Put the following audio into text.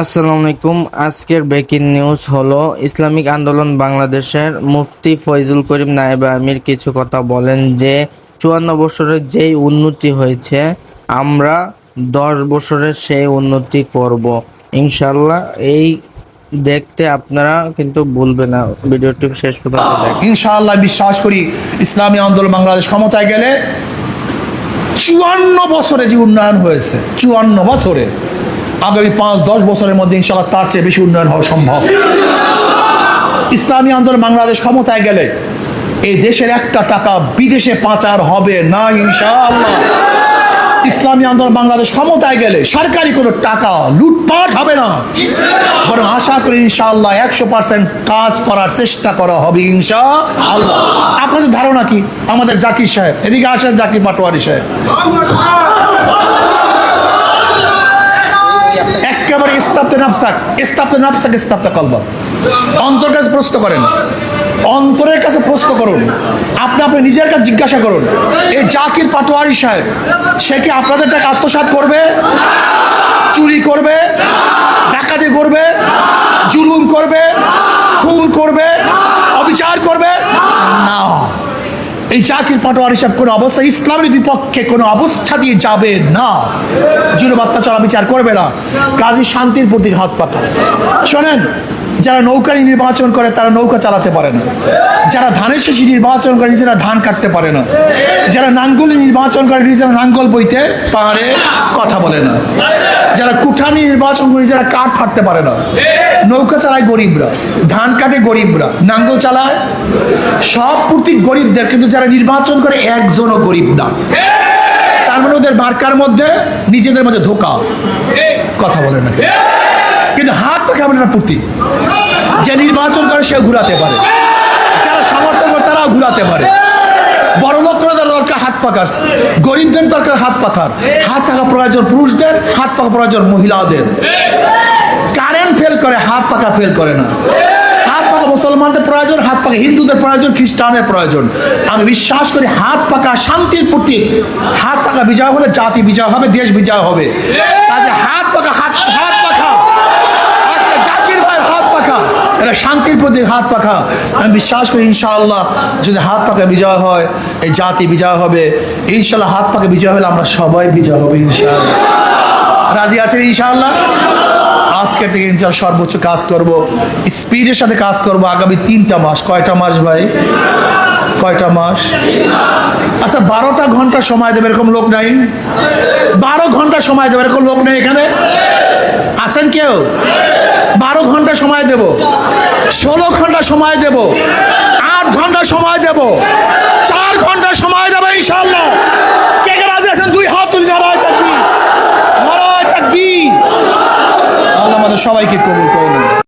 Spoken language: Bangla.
আসসালামু আলাইকুম। আজকের ব্রেকিং নিউজ হলো, ইসলামিক আন্দোলন বাংলাদেশের মুফতি ফয়জুল করিম নায়েব আমির কিছু কথা বলেন যে, চুয়ান্ন বছরের যেই উন্নতি হয়েছে, আমরা দশ বছরের সেই উন্নতি করব। ইনশাল্লাহ এই দেখতে আপনারা কিন্তু ভুলবেন না। ভিডিওটি শেষ পর্যন্ত দেখেন ইনশাআল্লাহ বিশ্বাস করি, ইসলামী আন্দোলন বাংলাদেশ ক্ষমতায় গেলে চুয়ান্ন বছরে যে উন্নয়ন হয়েছে, চুয়ান্ন বছরে আগামী পাঁচ দশ বছরের মধ্যে ইনশাআল্লাহ তার চেয়ে বেশি উন্নয়ন হওয়া সম্ভব। ইসলামী আন্দোলন বাংলাদেশ ক্ষমতায় গেলে এই দেশের একটা টাকা বিদেশে পাচার হবে না ইনশাআল্লাহ। ইসলামী আন্দোলন বাংলাদেশ ক্ষমতায় গেলে সরকারি কোনো টাকা লুটপাট হবে না। বরং আশা করি ইনশাআল্লাহ একশো পার্সেন্ট কাজ করার চেষ্টা করা হবে ইনশা আল্লাহ আপনাদের ধারণা কি? আমাদের জাকির সাহেব। এদিকে আসেন জাকির পাটোয়ারি সাহেব। একেবারে ইস্তাপ্তে ইস্তাপ্তে ইস্তাপ্তে অন্তর কাছে প্রশ্ন করেন। অন্তরের কাছে প্রশ্ন করুন। আপনি আপনি নিজের কাছে জিজ্ঞাসা করুন। এই জাকির পাটোয়ারি সাহেব, সে কি আপনাদের টাকা আত্মসাৎ করবে? চুরি করবে? ডাকাতি করবে? জুলুম করবে? খুন করবে? অবিচার করবে? জাকির পাটোয়ারি সাহেব কোনো অবস্থা, ইসলামের বিপক্ষে কোনো অবস্থা দিয়ে যাবে না। জুলুম অত্যাচার বিচার করবে না। কাজী শান্তির প্রতি হাত পাতা। শোনেন, যারা নৌকা নির্বাচন করে, তারা নৌকা চালাতে পারে না। যারা ধানের শেষে নির্বাচন করে, নিজেরা ধান কাটতে পারে না। যারা নাঙ্গল নির্বাচন করে, নিজেরা নাঙ্গল বইতে পারে, কথা বলে না। যারা কুঠানি নির্বাচন করে যারা কাঠ ফাটতে পারে না। নৌকা চালায় গরিবরা, ধান কাটে গরিবরা, নাঙ্গল চালায় সব প্রতীক গরিবদের, কিন্তু যারা নির্বাচন করে একজনও গরিব না। তার মানে ওদের মার্কার মধ্যে নিজেদের মধ্যে ধোকা। কথা বলে না। কিন্তু হাত পাখা না প্রতীক যে নির্বাচন করে সে ঘুরাতে পারে। যারা সমর্থন করে তারাও ঘুরাতে পারে। বড় লোকের দরকার হাত পাকার গরিবদের দরকার হাত পাখার হাত পাকা প্রয়োজন পুরুষদের, হাত পাকা প্রয়োজন মহিলাদের। কারেন্ট ফেল করে, হাত পাকা ফেল করে না। মুসলমানদের প্রয়োজন, হাত পাকা হিন্দুদের প্রয়োজন খ্রিস্টানের প্রয়োজন। আমি বিশ্বাস করি হাত পাকা শান্তির প্রতীক। হাত পাকা বিজয় হলে জাতি বিজয় হবে, দেশ বিজয় হবে। হাত পাকা, হাত হাত পাখা জাকির ভাই হাত পাখা এটা শান্তির প্রতি হাত পাখা আমি বিশ্বাস করি ইনশাআল্লাহ, যদি হাত পাকা বিজয় হয়, এই জাতি বিজয় হবে। ইনশাআল্লাহ হাত পাকা বিজয় হলে আমরা সবাই বিজয় হবে ইনশাআল্লাহ। রাজি আছেন ইনশাআল্লাহ? আজকের থেকে ইনশাআল্লাহ সর্বোচ্চ কাজ করব। স্পিডের সাথে কাজ করব আগামী তিনটা মাস। কয়টা মাস ভাই? কয়টা মাস? আচ্ছা বারোটা ঘণ্টা সময় দেবে এরকম লোক নাই? বারো ঘণ্টা সময় দেবে এরকম লোক নেই এখানে? আছেন কেউ? বারো ঘণ্টা সময় দেব। ষোলো ঘণ্টা সময় দেব। আট ঘণ্টা সময় দেব। চার ঘণ্টা সময় দেবে ইনশাল্লাহ কে কে রাজি আছেন দুই হাত তুলি নারায় থাকবি নারায় থাকবি আল্লাহ আমাদের সবাইকে কবুল করে নেন